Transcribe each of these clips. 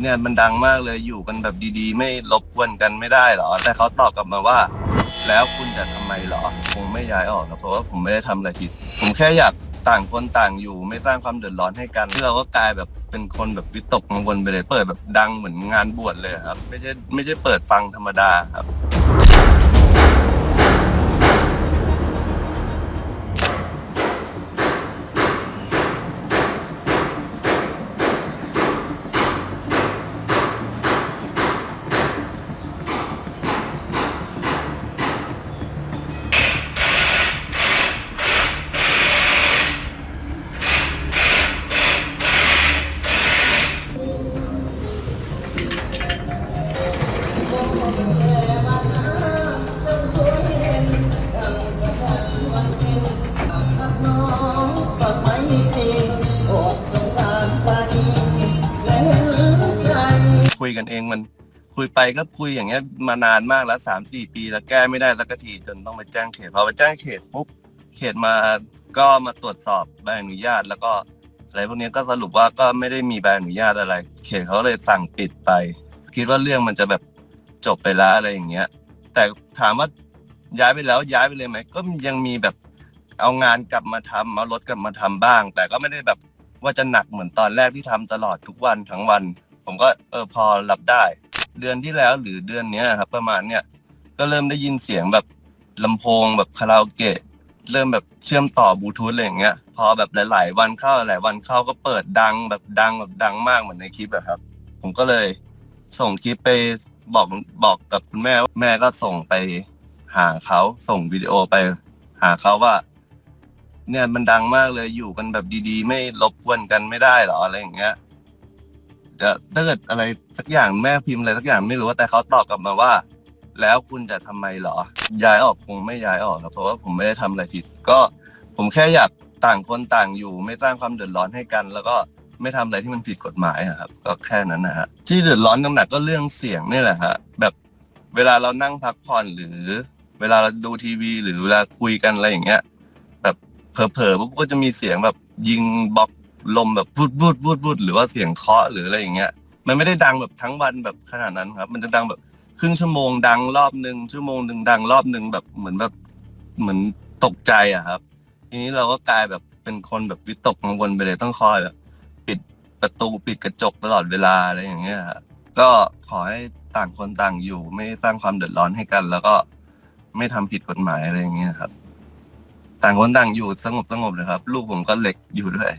เนี่ยมันดังมากเลยอยู่กันแบบดีๆ ไม่รบกวนกันไม่ได้เหรอ แต่เขาตอบกลับมาว่า แล้วคุณจะทำไมเหรอคงไม่ย้ายออกครับเพราะว่าผมไม่ได้ทำอะไรผิด ผมแค่อยากต่างคนต่างอยู่ไม่สร้างความเดือดร้อนให้กันเราก็กลายแบบเป็นคนแบบวิตกกังวลไปเลยเปิดแบบดังเหมือนงานบวชเลยครับ ไม่ใช่ไม่ใช่เปิดฟังธรรมดาครับ คุยกันเองมันคุยไปก็คุยอย่างเงี้ยมานานมากแล้วสามสี่ปีแล้วแก้ไม่ได้สักทีจนต้องไปแจ้งเขตพอไปแจ้งเขตปุ๊บเขตมาก็มาตรวจสอบใบอนุญาต แล้วก็อะไรพวกนี้ก็สรุปว่าก็ไม่ได้มีใบอนุญาตอะไร เขตเขาเลยสั่งปิดไป คิดว่าเรื่องมันจะแบบ จบไปแล้วอะไรอย่างเงี้ย แต่ถามว่าย้ายไปแล้วย้ายไปเลยไหมก็ยังมีแบบเอางานกลับมาทำเอารถกลับมาทำบ้าง แต่ก็ไม่ได้แบบว่าจะหนักเหมือนตอนแรกที่ทำตลอดทุกวันทั้งวัน ผมก็เออพอรับได้ เดือนที่แล้วหรือเดือนเนี้ยครับประมาณเนี้ยก็เริ่มได้ยินเสียงแบบลำโพงแบบคาราโอเกะเริ่มแบบเชื่อมต่อบลูทูธอะไรอย่างเงี้ย พอแบบหลาย ๆ วันเข้าหลายวันเข้าก็เปิดดังแบบดังแบบดังมากเหมือนในคลิปอะครับ ผมก็เลยส่งคลิปไป บอกบอกกับคุณแม่แม่ก็ส่งไปหาเขาส่งวิดีโอไป หาเขาว่า เนี่ยมันดังมากเลยอยู่กันแบบดีๆ ไม่รบกวนกันไม่ได้หรออะไรอย่างเงี้ยเดี๋ยวถ้าเกิดอะไรสักอย่างแม่พิมพ์อะไรสักอย่างไม่รู้แต่เขาตอบกลับมาว่า แล้วคุณจะทำไมหรอ ย้ายออกคงไม่ย้ายออกครับเพราะว่าผมไม่ได้ทำอะไรผิด ก็ผมแค่อยากต่างคนต่างอยู่ ไม่สร้างความเดือดร้อนให้กัน แล้วก็ ไม่ทำอะไรที่มันผิดกฎหมายอะครับ ก็แค่นั้นนะฮะที่เดือดร้อนน้ำหนักก็เรื่องเสียงนี่แหละฮะแบบเวลาเรานั่งพักผ่อนหรือ เวลาเราดูทีวี หรือเวลาคุยกันอะไรอย่างเงี้ย แบบเผลอๆปุ๊บก็จะมีเสียงแบบยิงบล็อกลมแบบวูดวูดวูดวูดหรือว่าเสียงเคาะหรืออะไรอย่างเงี้ย มันไม่ได้ดังแบบทั้งวันแบบขนาดนั้นครับ มันจะดังแบบครึ่งชั่วโมงดังรอบหนึ่งชั่วโมงหนึ่งดังรอบหนึ่งแบบเหมือนแบบเหมือนตกใจอะครับ ทีนี้เราก็กลายแบบเป็นคนแบบวิตกกังวลไปเลยต้องคอยแบบ ประตูปิดกระจกตลอดเวลาอะไรอย่างเงี้ยครับก็ขอให้ต่างคนต่างอยู่ ไม่สร้างความเดือดร้อนให้กัน แล้วก็ไม่ทำผิดกฎหมายอะไรอย่างเงี้ยครับ ต่างคนต่างอยู่สงบสงบเลยครับ ลูกผมก็เล็กอยู่ด้วย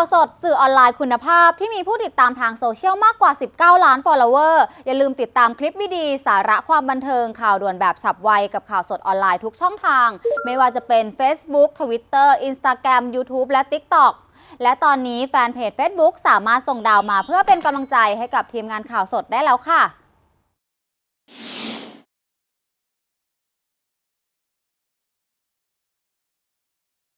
าวสดสื่อออนไลน์คุณภาพที่มีผู้ติดตามทางโซเชียลมากกว่า 19 ล้าน follower อย่าลืมติดตามคลิปวิดีสาระความบันเทิงข่าวด่วนแบบฉับไว กับข่าวสดออนไลน์ทุกช่องทาง ไม่ว่าจะเป็น Facebook Twitter Instagram YouTube และ TikTok และตอนนี้แฟนเพจ Facebook สามารถส่งดาวมาเพื่อเป็นกำลังใจให้กับทีมงานข่าวสดได้แล้วค่ะ